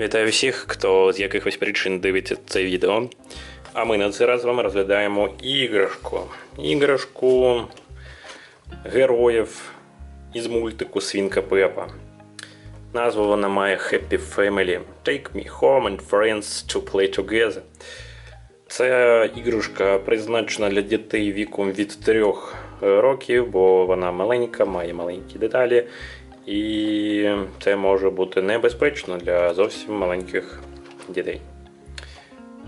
Вітаю всіх, хто з якихось причин дивиться це відео. А ми на цей раз з вами розглядаємо іграшку. Іграшку героїв із мультику Свінка Пепа. Назву вона має Happy Family. Take me home and friends to play together. Це іграшка призначена для дітей віком від 3 років, бо вона маленька, має маленькі деталі. І це може бути небезпечно для зовсім маленьких дітей.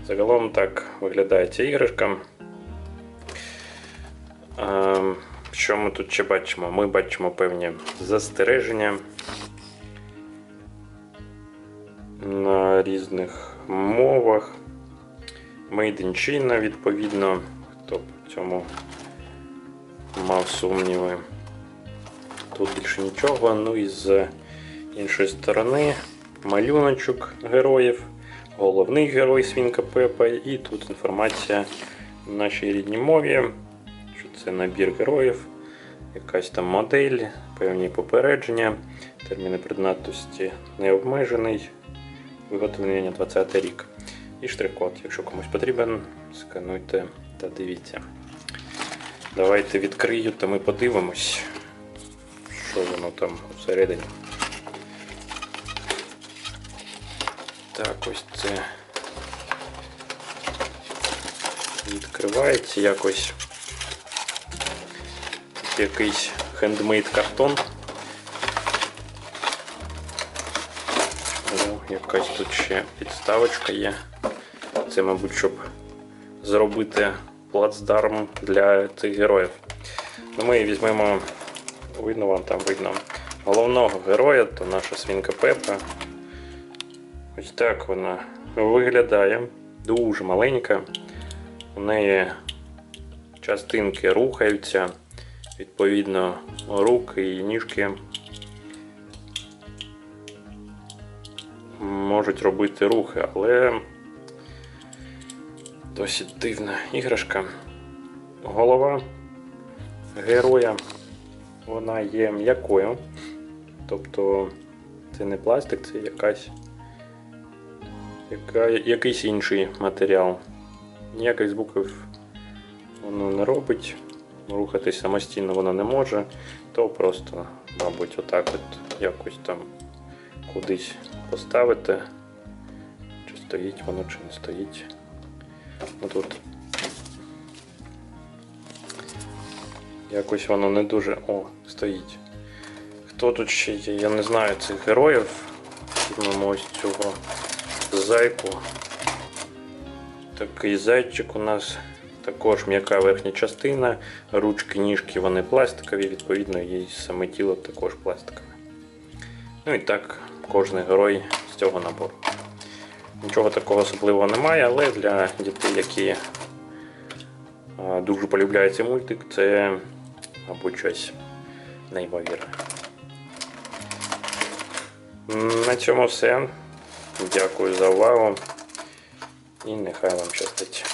Загалом так виглядає ця іграшка. Що ми тут ще бачимо? Ми бачимо певні застереження на різних мовах. Made in China, відповідно, хто в цьому мав сумніви. Тут більше нічого. Ну і з іншої сторони малюночок героїв, головний герой Свінка Пепа, і тут інформація в нашій рідній мові, що це набір героїв, якась там модель, певні попередження, терміни придатності не обмежений, виготовлення 20 рік. І штрих-код, якщо комусь потрібен, скануйте та дивіться. Давайте відкрию та ми подивимось що воно там всередині. Так, ось це відкривається якось якийсь хендмейд картон. О, якась тут ще підставочка є. Це, мабуть, щоб зробити плацдарм для цих героїв. Ну, Ми візьмемо видно вам там видно головного героя, то наша свінка Пепа. Ось так вона виглядає. Дуже маленька. У неї частинки рухаються, відповідно, руки і ніжки можуть робити рухи, але досить дивна іграшка. Голова героя вона є м'якою. Тобто це не пластик, це якась, яка, якийсь інший матеріал. Ніяких звуків воно не робить, рухатись самостійно воно не може, то просто, мабуть, отак от якось там кудись поставити, чи стоїть воно, чи не стоїть. Тут Якось воно не дуже. О, стоїть. Хто тут ще є? Я не знаю цих героїв. Візьмемо ось цього зайку. Такий зайчик у нас. Також м'яка верхня частина, ручки, ніжки вони пластикові, відповідно, і саме тіло також пластикове. Ну і так, кожен герой з цього набору. Нічого такого особливого немає, але для дітей, які дуже полюбляють цей мультик, це мабуть, щось неймовірне. На цьому все. Дякую за увагу і нехай вам щастить.